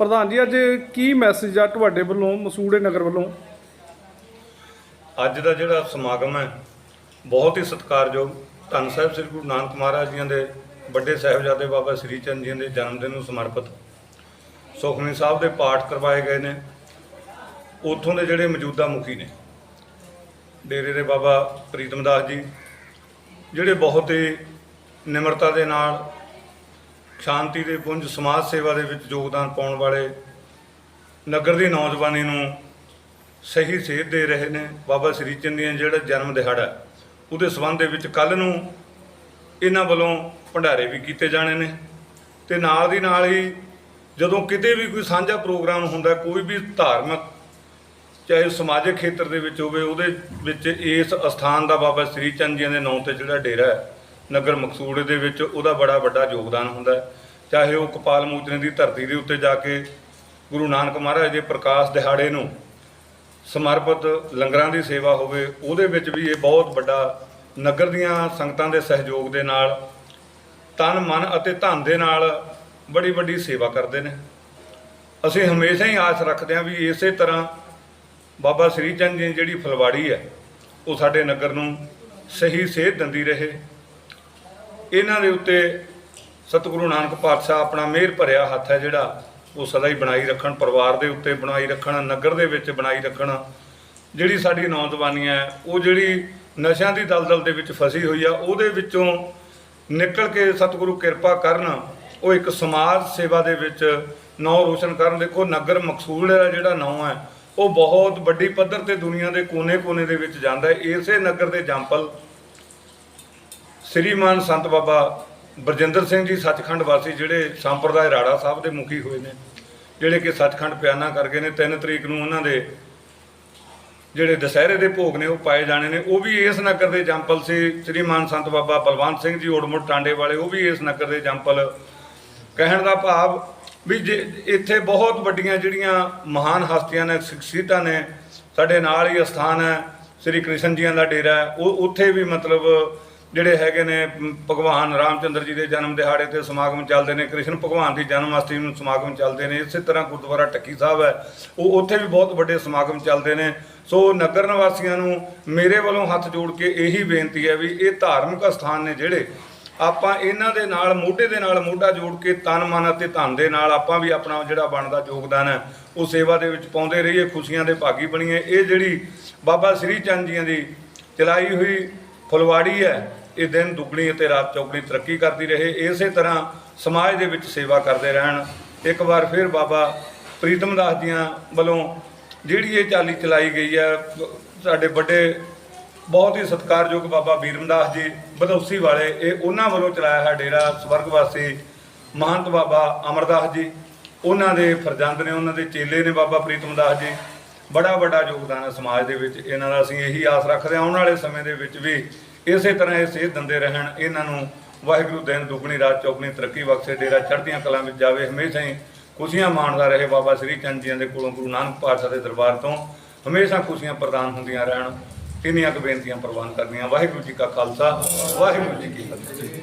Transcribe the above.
ਪ੍ਰਧਾਨ ਜੀ, ਅੱਜ ਕੀ ਮੈਸੇਜ ਆ ਤੁਹਾਡੇ ਵੱਲੋਂ, ਮਸੂੜੇ ਨਗਰ ਵੱਲੋਂ? ਅੱਜ ਦਾ ਜਿਹੜਾ ਸਮਾਗਮ ਹੈ ਬਹੁਤ ਹੀ ਸਤਿਕਾਰਯੋਗ ਧੰਨ ਸਾਹਿਬ ਸ੍ਰੀ ਗੁਰੂ ਨਾਨਕ ਮਹਾਰਾਜ ਜੀਆਂ ਦੇ ਵੱਡੇ ਸਾਹਿਬਜ਼ਾਦੇ ਬਾਬਾ ਸ੍ਰੀ ਚੰਦ ਜੀ ਦੇ ਜਨਮ ਦਿਨ ਨੂੰ ਸਮਰਪਿਤ। ਸੁਖਮਨੀ ਸਾਹਿਬ ਦੇ ਪਾਠ ਕਰਵਾਏ ਗਏ ਨੇ। ਉੱਥੋਂ ਦੇ ਜਿਹੜੇ ਮੌਜੂਦਾ ਮੁਖੀ ਨੇ, ਡੇਰੇ ਦੇ ਬਾਬਾ ਪ੍ਰੀਤਮ ਦਾਸ ਜੀ, ਜਿਹੜੇ ਬਹੁਤ ਹੀ ਨਿਮਰਤਾ ਦੇ ਨਾਲ ਸ਼ਾਂਤੀ ਦੇ ਪੁੰਜ ਸਮਾਜ ਸੇਵਾ ਦੇ ਵਿੱਚ ਯੋਗਦਾਨ ਪਾਉਣ ਵਾਲੇ ਨਗਰ ਦੀ ਨੌਜਵਾਨੀ ਨੂੰ ਸਹੀ ਸੇਧ ਦੇ ਰਹੇ ਨੇ। ਬਾਬਾ ਸ੍ਰੀ ਚੰਦ ਜੀ ਜਿਹੜਾ ਜਨਮ ਦਿਹਾੜਾ ਉਹਦੇ ਸਬੰਧ ਦੇ ਵਿੱਚ ਕੱਲ ਨੂੰ ਇਹਨਾਂ ਵੱਲੋਂ ਭੰਡਾਰੇ ਵੀ ਕੀਤੇ ਜਾਣੇ ਨੇ। ਤੇ ਨਾਲ ਦੀ ਨਾਲ ਹੀ ਜਦੋਂ ਕਿਤੇ ਵੀ ਕੋਈ ਸਾਂਝਾ ਪ੍ਰੋਗਰਾਮ ਹੁੰਦਾ, ਕੋਈ ਵੀ ਧਾਰਮਿਕ, ਚਾਹੇ ਸਮਾਜਿਕ ਖੇਤਰ ਦੇ ਵਿੱਚ ਹੋਵੇ, ਉਹਦੇ ਵਿੱਚ ਇਸ ਅਸਥਾਨ ਦਾ ਬਾਬਾ ਸ੍ਰੀ ਚੰਦ ਜੀ ਦੇ ਨਾਂ ਤੇ ਜਿਹੜਾ ਡੇਰਾ ਹੈ, ਨਗਰ ਮਕਸੂੜੇ ਦੇ ਵਿੱਚ ਉਹਦਾ ਬੜਾ ਵੱਡਾ ਯੋਗਦਾਨ ਹੁੰਦਾ ਹੈ। ਚਾਹੇ ਉਹ ਕਪਾਲ ਮੂਚਨੇ ਦੀ ਧਰਤੀ ਦੇ ਉੱਤੇ ਜਾ ਕੇ ਗੁਰੂ ਨਾਨਕ ਮਹਾਰਾਜ ਦੇ ਪ੍ਰਕਾਸ਼ ਦਿਹਾੜੇ ਨੂੰ ਸਮਰਪਿਤ ਲੰਗਰਾਂ ਦੀ ਸੇਵਾ ਹੋਵੇ, ਉਹਦੇ ਵਿੱਚ ਵੀ ਇਹ ਬਹੁਤ ਵੱਡਾ ਨਗਰ ਦੀਆਂ ਸੰਗਤਾਂ ਦੇ ਸਹਿਯੋਗ ਦੇ ਨਾਲ, ਤਨ, ਮਨ ਅਤੇ ਧਨ ਦੇ ਨਾਲ ਬੜੀ ਵੱਡੀ ਸੇਵਾ ਕਰਦੇ ਨੇ। ਅਸੀਂ ਹਮੇਸ਼ਾ ਹੀ ਆਸ ਰੱਖਦੇ ਹਾਂ ਵੀ ਇਸੇ ਤਰ੍ਹਾਂ ਬਾਬਾ ਸ੍ਰੀ ਚੰਦ ਜੀ ਜਿਹੜੀ ਫਲਵਾੜੀ ਹੈ, ਉਹ ਸਾਡੇ ਨਗਰ ਨੂੰ ਸਹੀ ਸੇਧ ਦਿੰਦੀ ਰਹੇ। ਇਹਨਾਂ ਦੇ ਉੱਤੇ ਸਤਿਗੁਰੂ ਨਾਨਕ ਪਾਤਸ਼ਾਹ ਆਪਣਾ ਮਿਹਰ ਭਰਿਆ ਹੱਥ ਹੈ ਜਿਹੜਾ ਉਹ ਸਦਾ ਹੀ ਬਣਾਈ ਰੱਖਣ, ਪਰਿਵਾਰ ਦੇ ਉੱਤੇ ਬਣਾਈ ਰੱਖਣ, ਨਗਰ ਦੇ ਵਿੱਚ ਬਣਾਈ ਰੱਖਣ। ਜਿਹੜੀ ਸਾਡੀ ਨੌਜਵਾਨੀ ਹੈ, ਉਹ ਜਿਹੜੀ ਨਸ਼ਿਆਂ ਦੀ ਦਲਦਲ ਦੇ ਵਿੱਚ ਫਸੀ ਹੋਈ ਆ, ਉਹਦੇ ਵਿੱਚੋਂ ਨਿਕਲ ਕੇ ਸਤਿਗੁਰੂ ਕਿਰਪਾ ਕਰਨ, ਉਹ ਇੱਕ ਸਮਾਜ ਸੇਵਾ ਦੇ ਵਿੱਚ ਨਾਂ ਰੋਸ਼ਨ ਕਰਨ। ਦੇਖੋ, ਨਗਰ ਮਕਸੂਲ ਦਾ ਜਿਹੜਾ ਨਾਂ ਹੈ, ਉਹ ਬਹੁਤ ਵੱਡੀ ਪੱਧਰ ਤੇ ਦੁਨੀਆ ਦੇ ਕੋਨੇ-ਕੋਨੇ ਦੇ ਵਿੱਚ ਜਾਂਦਾ ਹੈ। ਇਸੇ ਨਗਰ ਦੇ ਜੰਪਲ ਸ੍ਰੀਮਾਨ ਸੰਤ ਬਾਬਾ ਬਰਜਿੰਦਰ ਸਿੰਘ ਜੀ ਸੱਚਖੰਡ ਵਾਸੀ ਜਿਹੜੇ ਸੰਪਰਦਾਇ ਰਾੜਾ ਸਾਹਿਬ ਦੇ ਮੁਖੀ ਹੋਏ ਨੇ, ਜਿਹੜੇ ਕਿ ਸੱਚਖੰਡ ਪਿਆਨਾ ਕਰ ਗਏ ਨੇ 3 ਤਰੀਕ ਨੂੰ ਉਹਨਾਂ ਦੇ ਜਿਹੜੇ ਦਸ਼ਹਰੇ ਦੇ ਭੋਗ ਨੇ ਉਹ ਪਾਏ ਜਾਣੇ ਨੇ, ਉਹ ਵੀ ਇਸ ਨਗਰ ਦੇ ਜੰਪਲ ਸੀ, ਸ੍ਰੀਮਾਨ ਸੰਤ ਬਾਬਾ ਬਲਵੰਤ ਸਿੰਘ ਜੀ ਓੜਮੁੜ ਟਾਂਡੇ ਵਾਲੇ, ਉਹ ਵੀ ਇਸ ਨਗਰ ਦੇ ਜੰਪਲ। ਕਹਿਣ ਦਾ ਭਾਵ ਵੀ ਜੇ ਇੱਥੇ ਬਹੁਤ ਵੱਡੀਆਂ ਜਿਹੜੀਆਂ ਮਹਾਨ ਹਸਤੀਆਂ ਨੇ ਸ਼ਖਸੀਅਤਾਂ ਨੇ, ਸਾਡੇ ਨਾਲ ਹੀ ਅਸਥਾਨ ਹੈ, ਸ੍ਰੀ ਕ੍ਰਿਸ਼ਨ ਜੀਆਂ ਦਾ ਡੇਰਾ ਉਹ ਉੱਥੇ ਵੀ ਮਤਲਬ ਜਿਹੜੇ ਹੈਗੇ ਨੇ ਮ, ਭਗਵਾਨ ਰਾਮਚੰਦਰ ਜੀ ਦੇ ਜਨਮ ਦਿਹਾੜੇ ਤੇ ਸਮਾਗਮ ਚੱਲਦੇ ਨੇ ਕ੍ਰਿਸ਼ਨ ਭਗਵਾਨ ਦੀ ਜਨਮ ਅਸ਼ਟਮੀ ਨੂੰ ਸਮਾਗਮ ਚੱਲਦੇ ਨੇ ਇਸੇ ਤਰ੍ਹਾਂ ਗੁਰਦੁਆਰਾ ਟੱਕੀ ਸਾਹਿਬ ਹੈ ਉਹ ਉੱਥੇ ਵੀ ਬਹੁਤ ਵੱਡੇ ਸਮਾਗਮ ਚੱਲਦੇ ਨੇ। ਸੋ ਨਗਰ ਨਿਵਾਸੀਆਂ ਨੂੰ ਮੇਰੇ ਵੱਲੋਂ ਹੱਥ ਜੋੜ ਕੇ ਇਹੀ ਬੇਨਤੀ ਹੈ ਵੀ ਇਹ ਧਾਰਮਿਕ ਅਸਥਾਨ ਨੇ ਜਿਹੜੇ ਆਪਾਂ ਇਹਨਾਂ ਦੇ ਨਾਲ ਮੋਢੇ ਦੇ ਨਾਲ ਮੋਢਾ ਜੋੜ ਕੇ ਤਨ ਮਨ ਅਤੇ ਧਨ ਦੇ ਨਾਲ ਆਪਾਂ ਵੀ ਆਪਣਾ ਜਿਹੜਾ ਬਣਦਾ ਯੋਗਦਾਨ ਹੈ ਉਹ ਸੇਵਾ ਦੇ ਵਿੱਚ ਪਾਉਂਦੇ ਰਹੀਏ ਖੁਸ਼ੀਆਂ ਦੇ ਭਾਗੀ ਬਣੀਏ। ਇਹ ਜਿਹੜੀ ਬਾਬਾ ਸ੍ਰੀ ਚੰਦ ਜੀਆਂ ਦੀ ਚਲਾਈ ਹੋਈ ਫੁਲਵਾੜੀ ਹੈ, ਇਹ ਦਿਨ ਦੁੱਗਣੀ ਅਤੇ ਰਾਤ ਚੌਗਣੀ ਤਰੱਕੀ ਕਰਦੀ ਰਹੇ। ਇਸੇ ਤਰ੍ਹਾਂ ਸਮਾਜ ਦੇ ਵਿੱਚ ਸੇਵਾ ਕਰਦੇ ਰਹਿਣ। ਇੱਕ ਵਾਰ ਫਿਰ ਬਾਬਾ ਪ੍ਰੀਤਮ ਦਾਸ ਜੀਆਂ ਵੱਲੋਂ ਜਿਹੜੀ ਇਹ ਚਾਲੀ ਚਲਾਈ ਗਈ ਹੈ, ਸਾਡੇ ਵੱਡੇ ਬਹੁਤ ਹੀ ਸਤਿਕਾਰਯੋਗ ਬਾਬਾ ਵੀਰਮਦਾਸ ਜੀ, ਬਦੌਸੀ ਵਾਲੇ, ਇਹ ਉਹਨਾਂ ਵੱਲੋਂ ਚਲਾਇਆ ਹੈ ਡੇਰਾ ਸਵਰਗਵਾਸੀ ਮਹੰਤ ਬਾਬਾ ਅਮਰਦਾਸ ਜੀ। ਉਹਨਾਂ ਦੇ ਫਰਜ਼ੰਦ ਨੇ, ਉਹਨਾਂ ਦੇ ਚੇਲੇ ਨੇ ਬਾਬਾ ਪ੍ਰੀਤਮ ਦਾਸ ਜੀ। ਬੜਾ ਵੱਡਾ ਯੋਗਦਾਨ ਹੈ ਸਮਾਜ ਦੇ ਵਿੱਚ। ਇਹਨਾਂ ਦਾ ਅਸੀਂ ਇਹੀ ਆਸ ਰੱਖਦੇ ਹਾਂ, ਆਉਣ ਵਾਲੇ ਸਮੇਂ ਦੇ ਵਿੱਚ ਵੀ ਇਸੇ ਤਰ੍ਹਾਂ ਇਹ ਸੇਧ ਦਿੰਦੇ ਰਹਿਣ, ਇਹਨਾਂ ਨੂੰ ਵਾਹਿਗੁਰੂ ਦਿਨ ਦੁੱਗਣੀ, ਰਾਤ ਚੌਗਣੀ, ਤਰੱਕੀ ਬਖਸ਼ੇ, ਡੇਰਾ ਚੜ੍ਹਦੀਆਂ ਕਲਾਂ ਵਿੱਚ ਜਾਵੇ। ਹਮੇਸ਼ਾ ਹੀ ਖੁਸ਼ੀਆਂ ਮਾਣਦਾ ਰਹੇ ਬਾਬਾ ਸ੍ਰੀ ਚੰਦ ਜੀਆਂ ਦੇ ਕੋਲੋਂ ਗੁਰੂ ਨਾਨਕ ਪਾਤਸ਼ਾਹ ਦੇ ਦਰਬਾਰ ਤੋਂ। ਹਮੇਸ਼ਾ ਖੁਸ਼ੀਆਂ ਪ੍ਰਦਾਨ ਹੁੰਦੀਆਂ ਰਹਿਣ, ਇੰਨੀਆਂ ਕੁ ਬੇਨਤੀਆਂ ਪ੍ਰਵਾਨ ਕਰਨੀਆਂ। ਵਾਹਿਗੁਰੂ ਜੀ ਕਾ ਖਾਲਸਾ, ਵਾਹਿਗੁਰੂ ਜੀ ਕੀ ਫਤਿਹ।